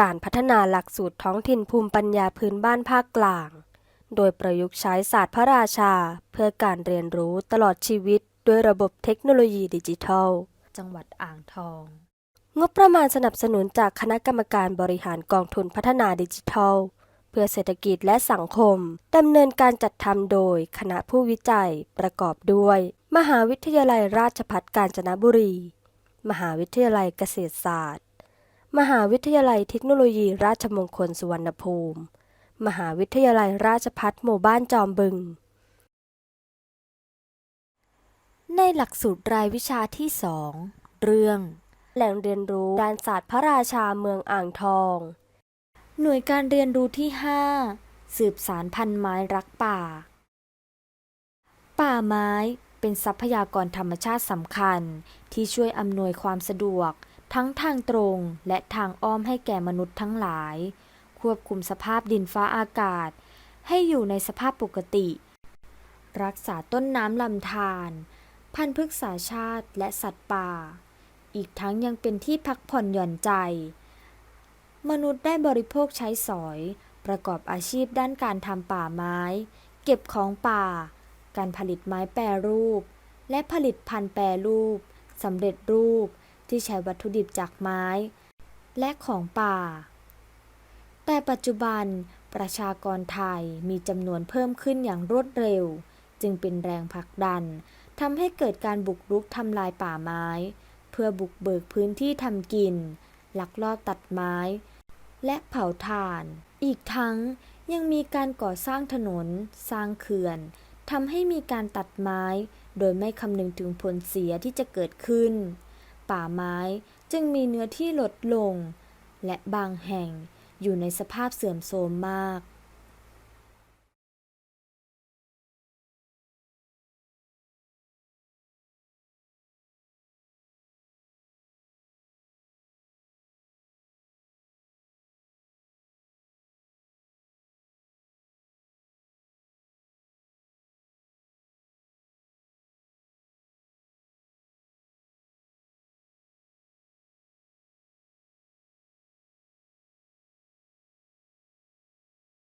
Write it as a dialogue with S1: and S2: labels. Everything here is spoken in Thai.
S1: การพัฒนาหลักสูตรท้องถิ่นภูมิปัญญาพื้นบ้านภาคกลาง โดยประยุกต์ใช้ศาสตร์พระราชา เพื่อการเรียนรู้ตลอดชีวิต ด้วยระบบเทคโนโลยีดิจิทัล
S2: จังหวัดอ่างทอง
S1: งบประมาณสนับสนุนจากคณะกรรมการบริหารกองทุนพัฒนาดิจิทัล เพื่อเศรษฐกิจและสังคม ดำเนินการจัดทำโดยคณะผู้วิจัยประกอบด้วย มหาวิทยาลัยราชภัฏกาญจนบุรี มหาวิทยาลัยเกษตรศาสตร์ มหาวิทยาลัยเทคโนโลยีราชมงคลสุวรรณภูมิ มหาวิทยาลัยราชภัฏหมู่บ้านจอมบึง ในหลักสูตรรายวิชาที่2เรื่อง แหล่งเรียนรู้การศาสตร์พระราชาเมืองอ่างทอง หน่วยการเรียนรู้ที่ 5 สืบสารพันธุ์ไม้รักป่า ป่าไม้เป็นทรัพยากรธรรมชาติสำคัญที่ช่วยอำนวยความสะดวก ทั้งทางตรงและทางอ้อมให้แก่มนุษย์ทั้งหลาย ควบคุมสภาพดินฟ้าอากาศ ให้อยู่ในสภาพปกติ รักษาต้นน้ำลำธารพันธุ์พฤกษาชาติและสัตว์ป่า อีกทั้งยังเป็นที่พักผ่อนหย่อนใจ มนุษย์ได้บริโภคใช้สอย ประกอบอาชีพด้านการทำป่าไม้ เก็บของป่า การผลิตไม้แปรรูป และผลิตพันธุ์แปรรูปสำเร็จรูป ที่ใช้วัตถุดิบจากไม้ และของป่า แต่ปัจจุบันประชากรไทยมีจำนวนเพิ่มขึ้นอย่างรวดเร็ว จึงเป็นแรงผลักดันทำให้เกิดการบุกรุกทำลายป่าไม้ เพื่อบุกเบิกพื้นที่ทำกิน ลักลอบตัดไม้ และเผาถ่าน อีกทั้งยังมีการก่อสร้างถนน สร้างเขื่อนทำให้มีการตัดไม้ โดยไม่คำนึงถึงผลเสียที่จะเกิดขึ้น ป่าไม้จึงมีเนื้อที่ลดลง และบางแห่งอยู่ในสภาพเสื่อมโทรมมาก